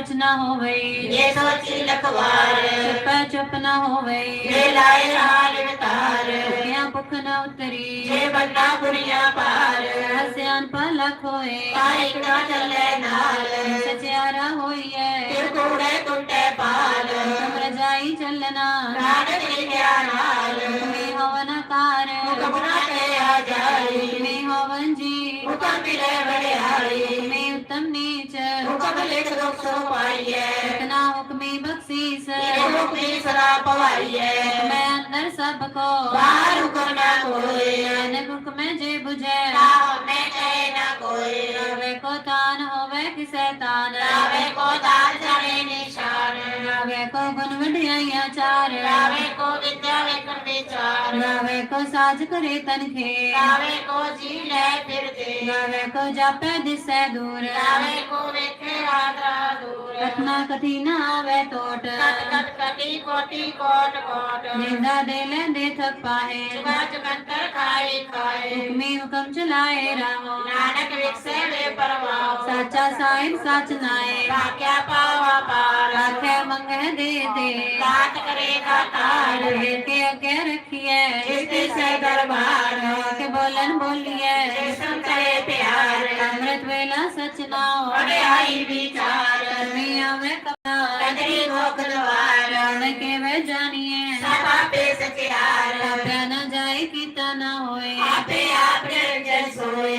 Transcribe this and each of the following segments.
सोच न होवे। ये सोच लखवार चुप चुप न होवे। ये लाए हाल भुख न उतरी। ये बन्ना बुरिया पार। पलक होए। ना चले नाल। सचियारा ਹੁਕਮ ਲਿਖ ਦੁਖ ਸੋ ਪਾਈਐ। ਇਤਨਾ ਹੁਕਮੀ ਬਖਸ਼ੀਸ। ਹੁਕਮੀ ਸਦਾ ਪਵਾਈਐ। ਮੈਂ ਅੰਦਰ ਸਭ ਕੋ। ਬਾਹਰ ਹੁਕਮ ਨਾ ਕੋਈ। ਨਾਨਕ ਹੁਕਮੇ ਜੇ 부ਜੈ ਨਾ ਮੈਂ ਕਹੇ ਨਾ ਕੋਈ। ਰਾਵੇ ਕੋ ਤਾਨ ਹੋਵੇ ਕਿਸੈ ਤਾਨ। ਰਾਵੇ ਕੋ ਦਾਲ ਜਾਣੇ गावे को गुण वढियाइया चार। गावे को विद्या लेकर विचार चार। को साज करे तन खे गावे को जी ले फिर दे। गावे को जापे दिस दूर। गावे को देखे रात रात दूर। कतना कथी ना आवे तोट। कट कटी कोटी कोट कोट निंदा दे ले दे थक पाए चुका चुकंतर खाए खाए। हुक्मी हुक्म चलाए राम। नानक विकसे बे परवाओ साचा साइन साच नाए। राख्या पावा पार। राखे मंग दे दे। बात करेगा तार। के आगे रखिए। जिसके दरबार के बोलन बोलिए। जिसम करे प्यार। अमृत वेला सचना और आई विचार। दुनिया में कपड़ा कदरी हो तलवार के वे जानिए। सभा पे सचियार न जाए की तना होए। आपे आप जैसोए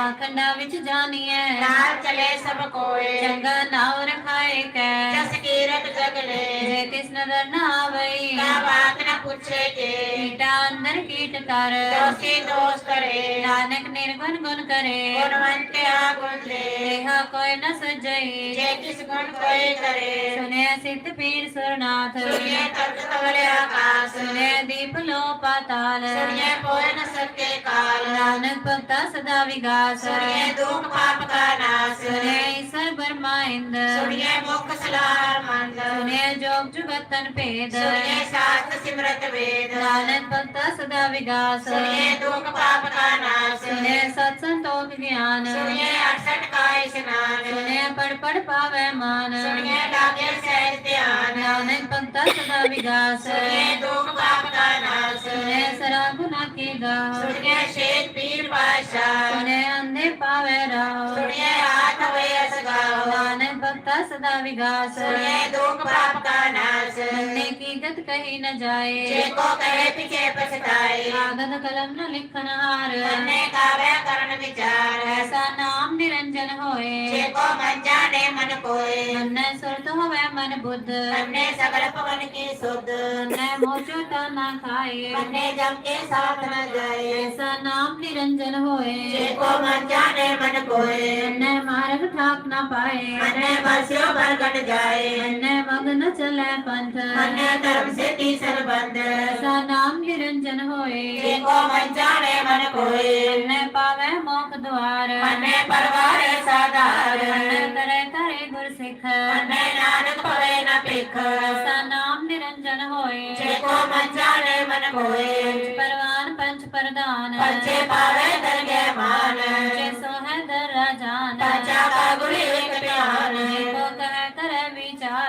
ਨਵਾਂ ਖੰਡਾ ਵਿੱਚ ਜਾਣੀਐ ਨਾਲ ਚਲੇ ਸਭ ਕੋਏ। ਚੰਗਾ ਨਾਉ ਰਖਾਏ ਕੈ। ਜਸ ਕੀਰਤ ਜਗਲੇ ਜੇ ਤਿਸ ਨਦਰ ਨਾ ਆਵਈ। ਕਾ ਬਾਤ ਨ ਪੁੱਛੇ ਕੇ ਕੀਟਾ ਅੰਦਰ ਕੀਟ ਕਰ ਦੋਸੀ ਦੋਸ ਕਰੇ। ਨਾਨਕ ਨਿਰਗੁਣ ਗੁਣ ਕਰੇ। ਗੁਣਵੰਤ ਆ ਗੁਣ ਦੇ। ਦੇਹਾ ਕੋਈ ਨ ਸਜਈ। ਜੇ ਕਿਸ ਗੁਣ ਕੋਈ ਕਰੇ। ਸੁਨਿਆ ਸਿੱਧ ਪੀਰ ਸੁਰਨਾਥ। ਸੁਣੀਏ ਤਰਕ ਤਵਲੇ ਆਕਾਸ। ਸੁਨਿਆ ਦੀਪ ਲੋ ਪਾਤਾਲ ਸੁਣੀਏ ਕੋਇ ਨ ਸਕੇ। भक्ता सदा विगास। सुनिए दुख पाप का नाश सुनिए ईश्वर ब्रह्मा इंद्र सुनिए मोक्ष सलार मंद सुनिए जोग जुगतन तन भेद सुनिए शास्त्र सिमरत वेद। नानक भक्ता सदा विगास। सुनिए दुख पाप का नाश सुनिए सत्संतोष ज्ञान। सुनिए अठसठ का स्नान। सुनिए पढ़ पढ़ पावे मान। सुनिए लागे सहज ध्यान। नानक भक्ता सदा विगास। सुनिए दुख पाप का नाश सुनिए सरा गुना के गा। सुनिए शेष पीर Pavacha, Sone Ande Pavera, सदा विगास दुख पाप का नाश। बनने की गत कही न जाए। को कहे पीछे पछताए। कागद कलम न लिखन हार बनने का व्याकरण विचार। ऐसा नाम निरंजन होए। को मन जाने मन कोए मन सुर तो हवे मन बुद्ध। बनने सगल पवन की शुद्ध बनने मोचो तो न खाए। बनने जम के साथ न जाए। ऐसा नाम निरंजन होए। को मन जाने मन कोए बनने मार्ग ठाक न पाए। बनने बसे ਬਸਿਓ ਬਰਗਟ ਜਾਏ? ਮੰਨੈ ਮਗ ਨ ਚਲੈ ਪੰਥ। ਮੰਨੇ ਧਰਮ ਸੇ ਤੀਸਰ ਬੰਦ ਐਸਾ ਨਾਮ ਨਿਰੰਜਨ ਜੇ ਹੋਏ। ਕੋ ਮਨ ਜਾਣੇ ਮਨ ਕੋਏ। ਮੰਨੈ ਪਾਵੈ ਮੋਖ ਦੁਆਰ। ਮੰਨੇ ਪਰਵਾਰੇ ਸਾਧਾਰ। ਮੰਨੈ ਕਰੇ ਕਰੇ ਗੁਰ ਸਿੱਖ ਮੰਨੇ ਨਾਨਕ ਪਵੇ ਨ ਭਿਖ। ਐਸਾ ਨਾਮ ਨਿਰੰਜਨ ਹੋਏ। ਜੇ ਕੋ ਮਨ ਜਾਣੇ ਮਨ ਕੋਏ। ਪਰਵਾਨ ਪੰਚ ਪ੍ਰਧਾਨ। ਪੰਚੇ ਪਾਵੇ ਦਰਗੇ ਮਾਨ। ਜੇ ਸੋ ਹੈ ਦਰ ਰਾਜਾਨ। ਪੰਚਾ ਕਾ ਗੁਰੀ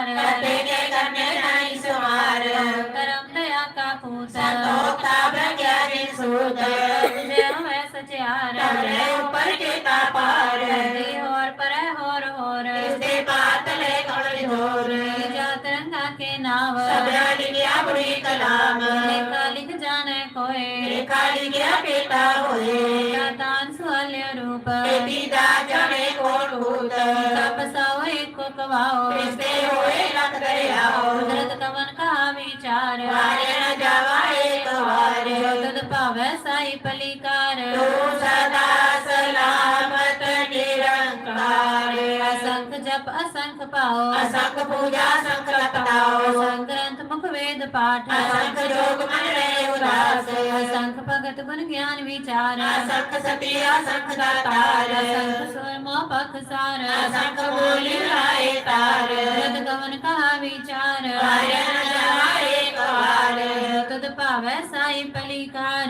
सुमार तेरे कर्म नहीं सुमार करम दया का पूत संतोता सूत ऊपर के तापार और पर होर होर पातले कमल झोर के नाव लिखिया बुरी कलाम लिख जाने कोई लिखा लिखिया पेटा होए दातान सुअल्य रूप पेटी जाने को रूत तपसा को कवाओ कवन का विचार। पाओ असंग पूजा संग रटाओ असंग ग्रंथ मुख वेद पाठ। असंग जोग मन रहे उदास। असंग भगत गुण ज्ञान विचार। असंग सती असंग दातार। असंग सुर पख सार। असंग बोली राय तार। जद गवन कहा विचार। तद पावै साई पलिकार।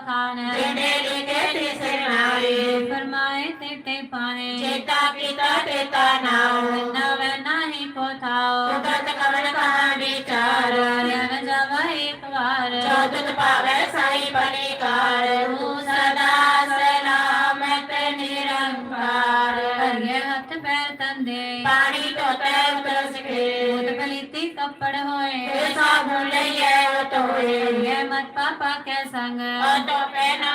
ਸੰਜੋਗ ਵਖਾਨ ਜਿਨੇ ਲਿਖੇ ਤਿਸ ਨਾਈ ਫਰਮਾਏ ਤੇ ਤੇ ਪਾਏ ਚੇਤਾ ਕੀਤਾ ਤੇਤਾ ਨਾਮ ਨਾ ਵੈ ਨਾਹੀ ਕੋ ਥਾਓ ਉਗਤ ਕਵਨ ਕਹਾ ਵਿਚਾਰ ਰਿਆ ਜਾਵਾ ਇੱਕ ਵਾਰ बांधे पानी तो तैर कपड़ होए। ऐसा भूल ये तो ये मत पापा के संग। तो पहना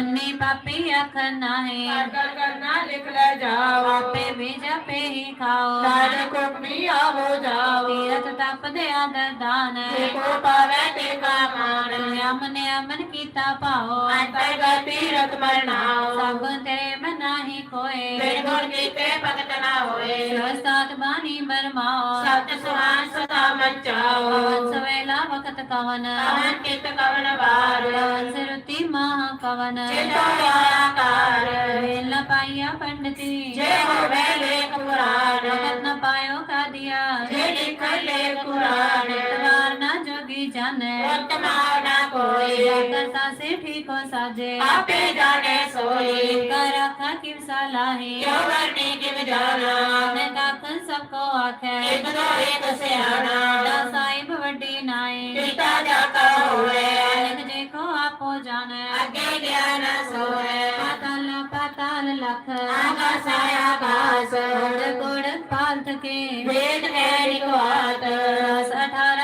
ਪੁੰਨੀ ਪਾਪੀ ਅਖ ਨਾਹੀ। ਕਰ ਕਰਨਾ ਲਿਖ ਲੈ ਜਾਓ। ਆਪੇ ਬੀਜਾ ਪੇ ਹੀ ਖਾਓ। ਦਾਨ ਕੁਕਮੀ ਆਵੋ ਜਾਓ। ਤੀਰਥ ਤਪ ਦੇ ਆਦਰ ਦਾਨ। ਜੇ ਕੋ ਪਾਵੈ ਤੇ ਕਾ ਮਾਨ ਅਮਨ ਅਮਨ ਕੀਤਾ ਪਾਓ ਅੰਤਰਗਤ ਤੀਰਥ ਮਰਨਾਓ। ਸਭ ਤੇਰੇ ਮੈਂ ਨਾਹੀ ਕੋਏ ਬਿਨ ਗੁਣ ਕੀਤੇ ਭਗਤ ਨਾ ਹੋਏ। ਸਵਸਤਾਤ ਬਾਣੀ ਬਰਮਾਓ ਸਤ ਸੁਹਾਨ ਸਦਾ ਮਚਾਓ ਪਵਨ ਸਵੇਲਾ ਵਕਤ ਕਵਨ ਕਵਨ ਕਿਤ ਕਵਨ ਵਾਰ ਪਵਨ ਸਿਰੁਤੀ ਮਹਾ ਕਵਨ ਚਿਤੋ ਆਕਾਰ ਵੇਲ ਨ ਪਾਈਆ ਪੰਡਤੀ ਜੇ ਹੋਵੇ ਲੇਖ ਪੁਰਾਣ ਵਕਤ ਨ ਪਾਇਓ ਕਾ ਦਿਆ ਜੇ ਲਿਖ ਲੈ ਕੁਰਾਨ ਆਪੇ ਜਾਣੈ। ਰਤਨਾ ਨਾ ਕੋਈ ਕਰਤਾ ਸੇ ਠੀਕ ਸਾਜੇ ਆਪੇ ਜਾਣੈ ਸੋਈ। ਕਰਖ ਕਿਵ ਸਲਾਹੀ ਜੋ ਵਰਨੀ ਕਿਵ ਜਾਣਾ। ਨੇ ਕਾਖਨ ਸਭ ਕੋ ਆਖੈ। ਇਕ ਦੋ ਇਕ ਸਿਆਣਾ। ਦਾ ਸਾਹਿਬ ਵੱਡੀ ਨਾਏ। ਕੀਤਾ ਜਾਤਾ ਹੋਵੇ। ਅਨਕ ਜੇ ਕੋ ਆਪੋ ਜਾਣੈ। ਅੱਗੇ ਗਿਆਨ ਸੋਏ ਪਤਲ ਪਤਲ ਲਖ। ਆਗਾਸ ਆਗਾਸ ਕੋੜ ਕੋੜ ਪਾਲਤ ਕੇ। ਵੇਦ ਹੈ ਨਿਕਵਾਤ। 18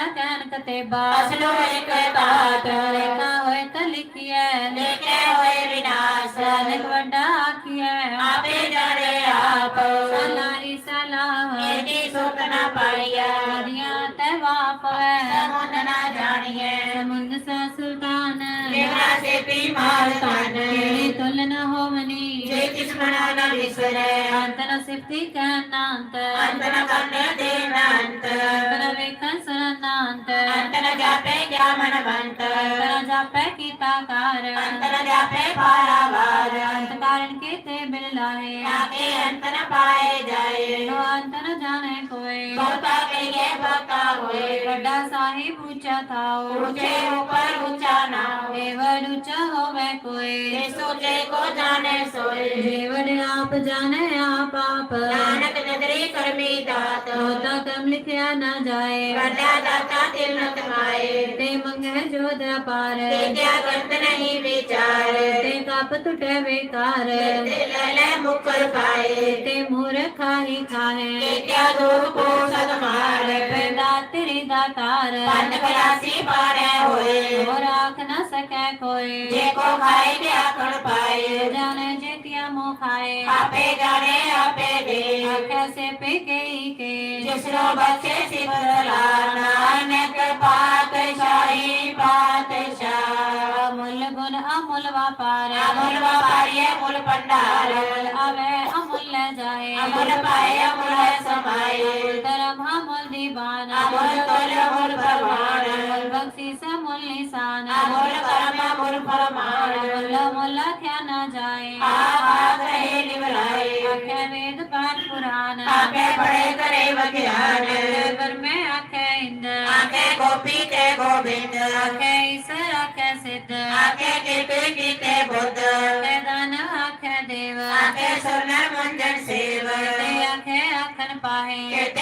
ਤਤੇਬਾ ਅਸਲੋ ਇਕ ਤਾਤ ਲੇਖਾ ਹੋਏ ਤ ਲਿਖੀਐ ਲੇਖੇ ਹੋਏ ਵਿਨਾਸ਼ ਅਨਕ ਵੱਡਾ ਆਖੀਐ। ਆਪੇ ਜਾਣੇ ਆਪ। ਸਲਾਰੀ ਸਲਾਹ ਇਹਦੀ ਸੁਖ ਨਾ ਪਾਈਐ। ਨਦੀਆਂ ਤੇ ਵਾਪਵੈ। ਸਮੁੰਦ ਨਾ ਜਾਣੀਐ। ਸਮੁੰਦ ਸਾ ਸੁਲਤਾਨ। ਲੇਖਾ ਸੇ ਪੀ ਮਾਲ ਤਨ ਤੇਰੀ ਤੁਲ ਨਾ ਹੋਵਨੀ। ਜੇ ਕਿਸ ਮਨਾ ਨਾ ਵਿਸਰੈ। ਅੰਤ ਨਾ ਸਿਫਤੀ ਕਰਨਾ ਅੰਤ ਅੰਤ ਨਾ ਕਰਨੇ ਦੇਨਾ ਅੰਤ ਅੰਤ ਨਾ ਵੇਖਾਂ शांत। अंतर जापे क्या मनवंत अंतर जापे कीताकार अंतर जापे पारावार। अंत कारण कीते बिरलाए आके अंतर पाए जाए। तो अंतर जाने कोई बहुता के ये बहुता होए। बड़ा साहिब ऊँचा था ऊँचे ऊपर ऊँचा ना देवर ऊँचा होवे कोई सोचे को जाने सोए। देवर आप जाने आप आप। नानक नदरी कर्मी दात। होता कम लिखया ना जाए। बड़ा कातिल न कमाए। ते मंगे जोध पार ते क्या करत नहीं विचार। ते काप टूटे बेकार ते लैले मुकर पाए। ते मूर्खा ही खाए। ते क्या दूर को सद मार पैदा तेरी। दातार पंथ परासी पारे होए। और आख न सके कोई। जे को खाए ते आकड़ पाए। जाने जेतिया मोह खाए। आपे जाने आपे दे। आखे से पे के बच्चे सिमरला नानक पातशाही पातशाह। अमूल गुण अमूल व्यापार अमूल व्यापारी अमूल अमूल अवे अमूल जाए अमूल पाए अमूल समाये धर्म अमूल दीवान अमोल तोरे अमोल फरमान अमोल बख्शीस अमोल निशान अमोल करम अमोल फरमान अमोल मुल्ला क्या न जाए आवाज़ रहे निभलाए आखे वेद पाठ पुराण। आखे पढ़े करे वज्ञान पर मैं आखे इंद। आखे गोपी ते गोविंद। आखे ईश्वर आखे सिद्ध। आखे कीर्ति कीते बुद्ध। आखे दान आखे देव। आखे सुन मंजन सेव। आखे रखन पाए।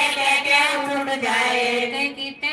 जाए।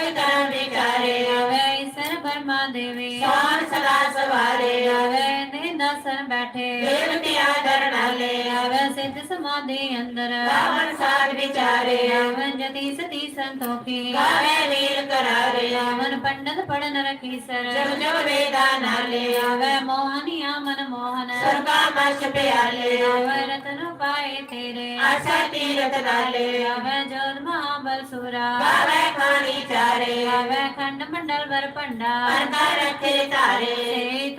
ਵਿਚਾਰੇ ਆਵੇ। ਈਸਰ ਬਰਮਾ ਦੇਵੀ। ਸੋਨ ਸਦਾ ਸਵਾਰੇ ਆਵੇ। ਨੇ ਦਸਨ ਬੈਠੇ। ਦੇਵਤਿਆ ਦਰਨਾਲੇ ਆਵੇ। ਸਿੱਧ ਸਮਾਧੀ ਅੰਦਰ। ਬਾਵਨ ਸਾਧ ਵਿਚਾਰੇ ਆਵਨ ਜਤੀ ਸਤੀ ਸੰਤੋਖੀ। ਗਾਵੇ ਵੀਰ ਕਰਾਰੇ ਆਵਨ ਪੰਡਤ ਪੜਨ ਰਖੀ ਸਰ। ਜਗ ਜਗ ਵੇਦਾ ਨਾਲੇ ਆਵੇ ਮੋਹਨੀਆ ਮਨ ਮੋਹਨ। ਸਰਗਾ ਮਛ ਪਿਆਲੇ ਆਵੇ ਰਤਨ ਪਾਏ ਤੇਰੇ। ਆਸਾ ਤੀਰਤ ਨਾਲੇ ਆਵੇ ਜੋਧ ਮਹਾਬਲ ਸੁਰਾ। ਗਾਵੇ ਖਾਣੀ तारे गावे खंड मंडल वर पंडा रखे तारे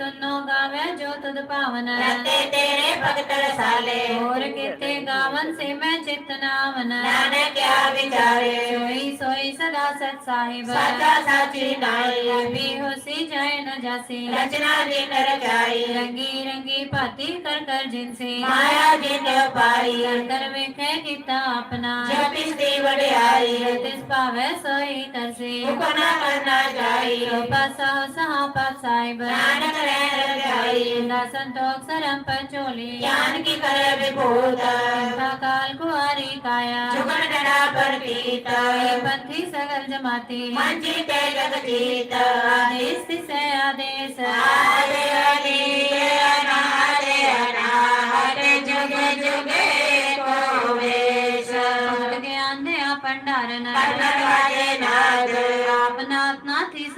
तुनो गावे जो तुद पावन रते तेरे भगत रसाले और किते गावन से मैं चित नावन नाने क्या विचारे सोई सोई सदा सत साहिब सदा साची नाई भी होसी जाए न जासे रचना जी कर जाई रंगी रंगी पाती कर कर जिनसे माया जी न पाई अंदर में कह किता अपना जब इस दी बड़े आई तिस पावे सोई तरस श्री उपना आदेश आदेश आदेश आदेश आदेश आदेश आदेश आदेश आदेश आदेश आदेश आदेश आदेश आदेश पंचोली आदेश आदेश आदेश आदेश आदेश आदेश आदेश आदेश आदेश आदेश आदेश आदेश पंथी सगल जमाती आदेश आदेश आदेश आदेश आदेश आदेश आदे अली अनादे अना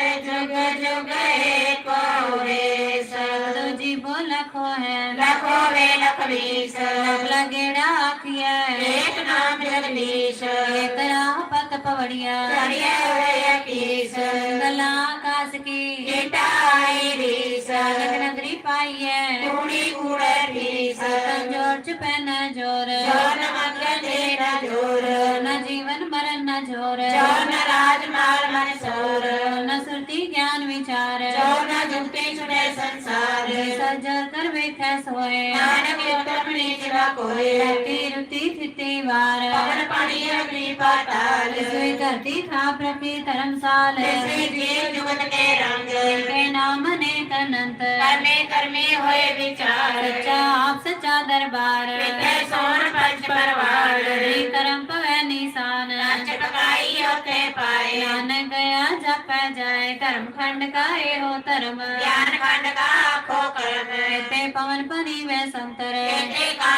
ਅਨਾਹਤ ਜੁਗ ਜੁਗ ਏਕੋ ਵੇਸ ਦੂਜੀ ਬੋਲ ਖੋ ਹੈ ਲਖੋ ਵੇ ਲਖਵੀਸ ਅਗਲਾ ਗੇੜਾ ਆਖਿਆ ਏਕ ਨਾਮ ਜਗਦੀਸ਼ ਇੱਕ ਰਾਹ ਪਤ ਪਵੜਿਆ ਕਰਿਏ ਹੋਏ ਅਕੀਸ ਗਲਾ ਆਕਾਸ ਕੀ ਕੀਟਾ ਆਈ ਰੀਸ ਲਖ ਨਦਰੀ ਪਾਈਐ ਕੂੜੀ ਕੂੜੇ ਰੀਸ ਜੋਰ ਚ ਪੈਨਾ ਜੋਰ ਜੋਨ ਮੰਗਲ ਦੇ ਨਾ ਜੋਰ ਨਾ ਜੀਵਨ ਮਰਨ ਨਾ ਜੋਰ ਜੋਨ ਰਾਜ ਮਾਲ ਮਨ ਸੋਰ ਨਾ ਸੁਰਤੀ ਗਿਆਨ ਵਿਚਾਰ ਜੋਨ ਜੁਗਤੀ ਛੁਟੇ ਸੰਸਾਰ ਸਜਲ ਕਰ ਵੇਖੈ ਸੋਏ ਨਾਨਕ ਉਤਮਣੀ ਜਿਵਾ ਕੋਏ ਰਤੀ ਰੁਤੀ ਥਿਤੀ ਵਾਰ ਪਵਨ ਪਾਣੀ ਅਗਨੀ ਪਾਤਾਲ ਸੋਈ ਧਰਤੀ ਥਾਪ ਰਖੀ ਧਰਮਸਾਲ ਤਿਸਰੀ ਜੀਵ ਜੁਗਤ ਕੇ ਰੰਗ ਕੇ ਨਾਮ ਨੇ ਅਨੰਤ ਕਰਮੇ ਕਰਮੇ ਹੋਏ ਵਿਚਾਰ ਸੱਚਾ ਆਪ ਸੱਚਾ ਦਰਬਾਰ ਮਿੱਠੇ ਸੋਣ ਪੰਜ ਪਰਵਾਰ कह पाए। ज्ञान गया जप जाए। कर्म खंड का ए हो धर्म। ज्ञान खंड का आखो कर्म ते पवन पनी में संतरे। ते का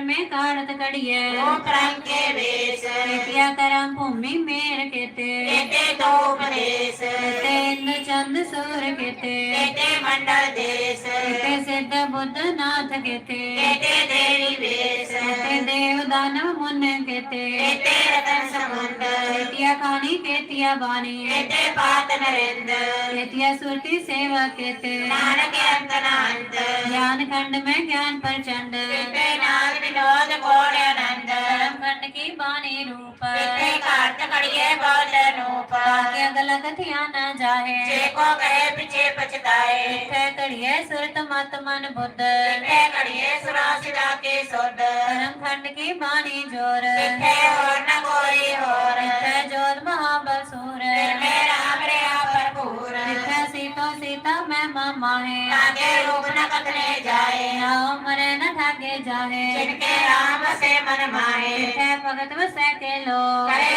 में काढ़त कड़िय. के वेश कृपया करम भूमि मेर केते. केते तो उपदेश ते इंद्र चंद सूर केते. केते मंडल देश. केते सिद्ध बुद्ध नाथ केते. केते देवी वेश केते देव दानव मुन केते. केते रतन केतिया खानी केतिया बानी केते पात नरेंद्र. केतिया सुरति सेवा केते. नानक अंत ज्ञान खंड में ज्ञान प्रचंड. केते नाग भक्त कड़िए बोल अनूप के अगला कथिया न जाहे जे को कहे पीछे पछताए। ठे कड़िए सुरत मत मन बुद्ध ठे कड़िए सुरासिरा के सुध। धर्म खंड की बाणी ज़ोर। ठे और न कोई और ठे ज़ोर महाबसूर। मैं राम रे भरपूर। ठे सीता मैं मामा है आगे रूप न कथने जाए। ना उम्र न ठाके जाए। जिनके राम से मन माए ठे भगत वसे के लोग। करे